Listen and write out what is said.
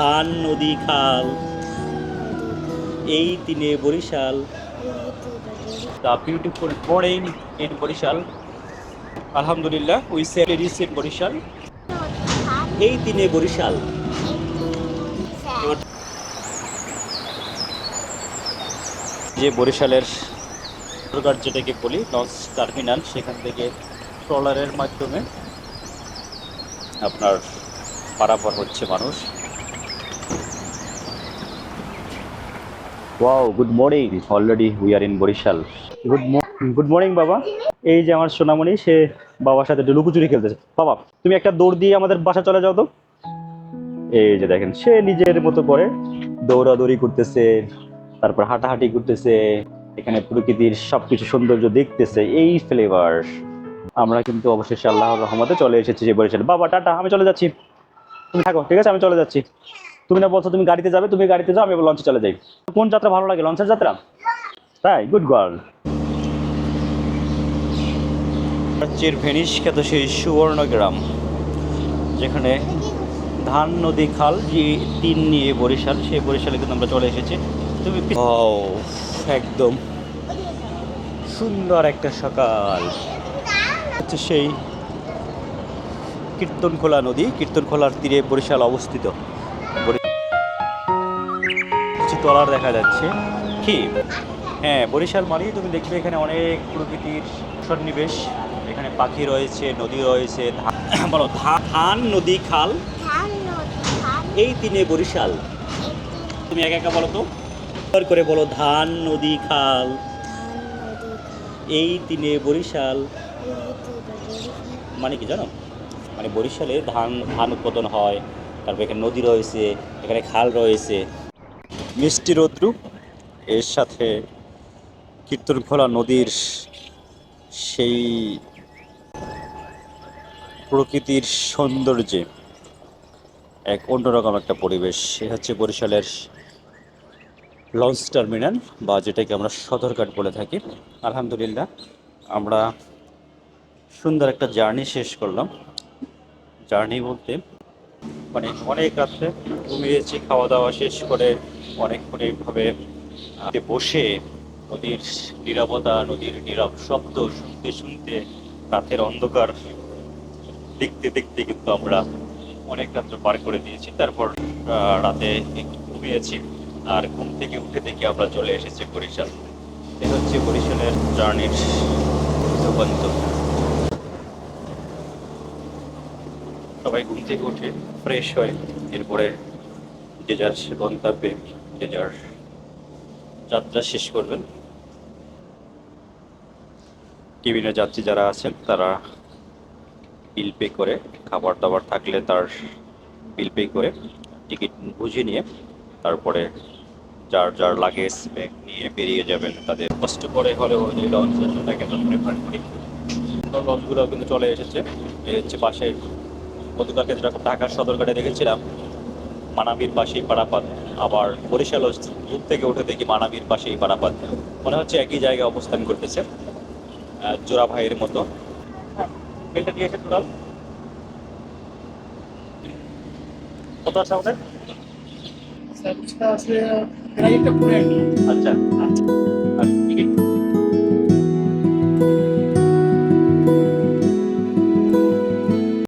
খান নদী খাল এই তিনে Barishal. The beautiful morning in Barishal. আলহামদুলিল্লাহ উই সেলিস ইন বরিশাল। এই তিনে বরিশাল। যে বরিশালের সরকার যেটাকে বলি লঞ্চ টার্মিনাল সেখান থেকে ট্রলারের মাধ্যমে আপনার পারাপার হচ্ছে মানুষ। Wow good morning already we are in Barishal good good morning বাবা। এই যে আমার সোনামণি, সে বাবার সাথে লুকোচুরি খেলতেছে। বাবা, তুমি একটা দৌড় দিয়ে আমাদের বাসা চলে যাও তো। এই যে দেখেন, সে নিজের মতো করে দৌড়াদৌড়ি করতেছে, তারপর হাঁটাহাঁটি করতেছে, এখানে প্রকৃতির সবকিছু সৌন্দর্য দেখতেছে, এই ফ্লেভার আমরা কিন্তু অবশেষে আল্লাহর রহমতে চলে এসেছি যে বরিশাল। বাবা, টাটা, আমি চলে যাচ্ছি। তুমি থাকো, ঠিক আছে? আমি চলে যাচ্ছি। তুমি না বলছো তুমি গাড়িতে যাবে তুমি গাড়িতে যাও আমি লঞ্চে চলে যাই। কোন যাত্রা ভালো লাগে লঞ্চের যাত্রা? তাই গুড গার্ল রাজ্যের ভেনিস খ্যাত সেই সুবর্ণগ্রাম যেখানে ধান নদী খাল যে তিন নিয়ে বরিশাল সেই বরিশালে কিন্তু আমরা চলে এসেছি। তুমি ও একদম। সুন্দর একটা সকাল। হচ্ছে সেই কীর্তনখোলা নদী কীর্তনখোলার তীরে বরিশাল অবস্থিত। ট্রলার দেখা যাচ্ছে। কি? হ্যাঁ বরিশাল মানেই তুমি দেখবে এখানে অনেক প্রকৃতির সন্নিবেশ। এখানে পাখি রয়েছে নদী রয়েছে বলো ধান নদী খাল। এই তিনে বরিশাল। তুমি একা একা বলো তো? করে বলো ধান নদী খাল। এই তিনে বরিশাল। মানে কি জানো? মানে বরিশালে ধান ধান উৎপাদন হয়। তারপর এখানে নদী রয়েছে এখানে খাল রয়েছে। মিষ্টি রৌদ্রু, এর সাথে কীর্তনখোলা নদীর সেই প্রকৃতির সৌন্দর্যে এক অন্যরকম একটা পরিবেশ। সে হচ্ছে বরিশালের লঞ্চ টার্মিনাল বা যেটাকে আমরা সদরঘাট বলে থাকি। আলহামদুলিল্লাহ, আমরা সুন্দর একটা জার্নি শেষ করলাম। জার্নি বলতে মানে অনেক রাত্রে ঘুমিয়েছি খাওয়া দাওয়া শেষ করে অনেকক্ষণ এইভাবে বসে নদীর নিরাপত্তা নদীর নীরব শব্দ শুনতে শুনতে রাতের অন্ধকার দেখতে দেখতে কিন্তু আমরা অনেক রাত্র পার করে দিয়েছি। তারপর রাতে ঘুমিয়েছি আর ঘুম থেকে উঠে দেখি আমরা চলে এসেছি বরিশাল। এ হচ্ছে বরিশালের জার্নির রূপান্ত সবাই ঘুম থেকে উঠে ফ্রেশ হয় এরপরে যে যার গন্তব্যে, যে যার যাত্রা শেষ করবেন। টিভিনে যাত্রী যারা আছেন, তারা বিল পে করে খাবার দাবার থাকলে তার বিল পে করে টিকিট বুঝে নিয়ে তারপরে যার যার লাগেজ ব্যাগ নিয়ে বেরিয়ে যাবেন, তাদের কষ্ট করে হলেও যে লঞ্চের জন্য প্রেফার লঞ্চগুলো কিন্তু চলে এসেছে। এই হচ্ছে পাশে গতকালকে যেরকম ঢাকার সদরঘাটে দেখেছিলাম মানাবির পাশেই পাড়াপাত আবার বরিশাল দূর থেকে উঠে দেখি মানাবির পাশেই পাড়াপাত মনে হচ্ছে একই জায়গায় অবস্থান করতেছে জোড়া ভাইয়ের মতো। বিলটা দিয়েছে টোটাল। কত আছে আমাদের? একটা পুরো আচ্ছা।